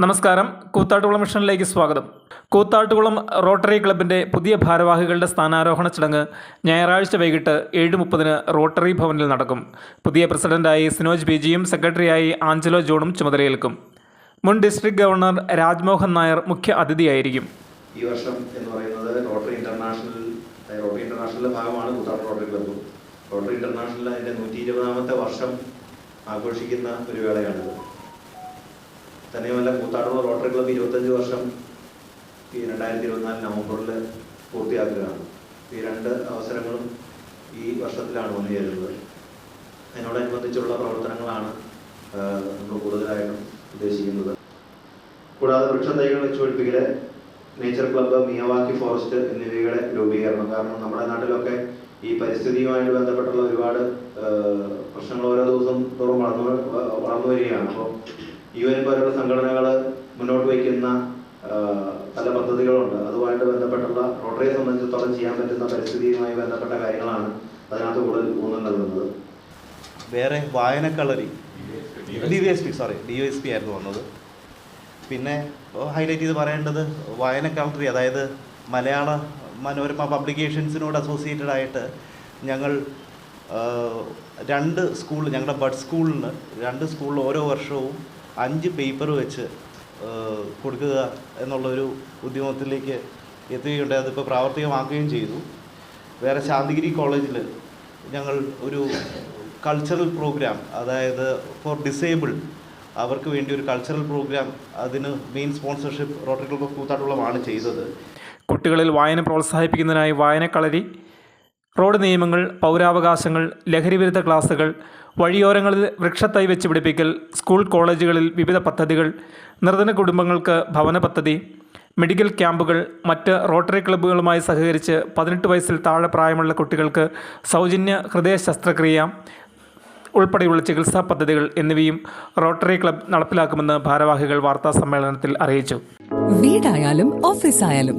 നമസ്കാരം. കൂത്താട്ടുകുളം മിഷനിലേക്ക് സ്വാഗതം. കൂത്താട്ടുകുളം റോട്ടറി ക്ലബിന്റെ പുതിയ ഭാരവാഹികളുടെ സ്ഥാനാരോഹണ ചടങ്ങ് ഞായറാഴ്ച വൈകിട്ട് ഏഴ് മുപ്പതിന് റോട്ടറി ഭവനിൽ നടക്കും. പുതിയ പ്രസിഡന്റായി സിനോജ് ബിജിയും സെക്രട്ടറിയായി ആഞ്ചലോ ജോണും ചുമതലയേൽക്കും. മുൻ ഡിസ്ട്രിക്ട് ഗവർണർ രാജ്മോഹൻ നായർ മുഖ്യ അതിഥിയായിരിക്കും. ഈ വർഷം എന്ന് പറയുന്നത് റോട്ടറി ഇന്റർനാഷണൽ റോട്ടറി ഇന്റർനാഷണലിന്റെ ഭാഗമാണ് കൂത്താട്ട് റോട്ടറി ക്ലബ്ബ് റോട്ടറി ഇന്റർനാഷണൽ അതിന്റെ നൂറ്റി ഇരുപതാമത്തെ വർഷം ആഘോഷിക്കുന്ന ഒരു വേളയാണിത്. തന്നെയുമല്ല കൂത്താട്ടുള്ള റോട്ടറി ക്ലബ്ബ് ഇരുപത്തഞ്ച് വർഷം ഈ രണ്ടായിരത്തി ഇരുപത്തിനാല് നവംബറിൽ പൂർത്തിയാക്കുകയാണ്. ഈ രണ്ട് അവസരങ്ങളും ഈ വർഷത്തിലാണ് വന്നു ചേരുന്നത്. അതിനോടനുബന്ധിച്ചുള്ള പ്രവർത്തനങ്ങളാണ് നമ്മൾ കൂടുതലായിട്ടും ഉദ്ദേശിക്കുന്നത്. കൂടാതെ വൃക്ഷം വൃക്ഷത്തൈകൾ വെച്ചുപിടിപ്പിക്കൽ നേച്ചർ ക്ലബ്ബ് മിയവാക്കി ഫോറസ്റ്റ് എന്നിവയുടെ രൂപീകരണം. കാരണം നമ്മുടെ നാട്ടിലൊക്കെ ഈ പരിസ്ഥിതിയുമായിട്ട് ബന്ധപ്പെട്ടുള്ള ഒരുപാട് പ്രശ്നങ്ങൾ ഓരോ ദിവസം തോറും വളർന്നു വളർന്നു വരികയാണ്. അപ്പോൾ യു എൻ പോലുള്ള സംഘടനകൾ മുന്നോട്ട് വയ്ക്കുന്ന പല പദ്ധതികളുണ്ട്. അതുമായിട്ട് ബന്ധപ്പെട്ടുള്ള റോട്ടറിയെ സംബന്ധിച്ചിടത്തോളം ചെയ്യാൻ പറ്റുന്ന പരിസ്ഥിതിയുമായി ബന്ധപ്പെട്ട കാര്യങ്ങളാണ് അതിനകത്ത് കൂടുതൽ ഊന്നൽ നൽകുന്നത്. വേറെ വായനക്കളരി D V S P sorry D V S P ആയിരുന്നു വന്നത്. പിന്നെ ഹൈലൈറ്റ് ചെയ്ത് പറയേണ്ടത് വായനക്കളരി അതായത് മലയാള മനോരമ പബ്ലിക്കേഷൻസിനോട് അസോസിയേറ്റഡ് ആയിട്ട് ഞങ്ങൾ രണ്ട് സ്കൂൾ ഞങ്ങളുടെ ബഡ് സ്കൂളിന് രണ്ട് സ്കൂളിൽ ഓരോ വർഷവും അഞ്ച് പേപ്പർ വെച്ച് കൊടുക്കുക എന്നുള്ളൊരു ഉദ്യമത്തിലേക്ക് എത്തുകയുണ്ടായി. അതിപ്പോൾ പ്രാവർത്തികമാക്കുകയും ചെയ്തു. വേറെ ശാന്തിഗിരി കോളേജിൽ ഞങ്ങൾ ഒരു കൾച്ചറൽ പ്രോഗ്രാം അതായത് ഫോർ ഡിസേബിൾ അവർക്ക് വേണ്ടി ഒരു കൾച്ചറൽ പ്രോഗ്രാം അതിന് main sponsorship rotary club of കൂത്താട്ടുള്ളമാണ് ചെയ്തത്. കുട്ടികളിൽ വായന പ്രോത്സാഹിപ്പിക്കുന്നതിനായി വായനക്കളരി റോഡ് നിയമങ്ങൾ പൗരാവകാശങ്ങൾ ലഹരിവിരുദ്ധ ക്ലാസുകൾ വഴിയോരങ്ങളിൽ വൃക്ഷത്തൈ വെച്ച് പിടിപ്പിക്കൽ സ്കൂൾ കോളേജുകളിൽ വിവിധ പദ്ധതികൾ നിർധന കുടുംബങ്ങൾക്ക് ഭവന പദ്ധതി മെഡിക്കൽ ക്യാമ്പുകൾ മറ്റ് റോട്ടറി ക്ലബ്ബുകളുമായി സഹകരിച്ച് പതിനെട്ട് വയസ്സിൽ താഴെ പ്രായമുള്ള കുട്ടികൾക്ക് സൗജന്യ ഹൃദയ ശസ്ത്രക്രിയ ഉൾപ്പെടെയുള്ള ചികിത്സാ പദ്ധതികൾ എന്നിവയും റോട്ടറി ക്ലബ് നടപ്പിലാക്കുമെന്ന് ഭാരവാഹികൾ വാർത്താ സമ്മേളനത്തിൽ അറിയിച്ചു. വീടായാലും ഓഫീസായാലും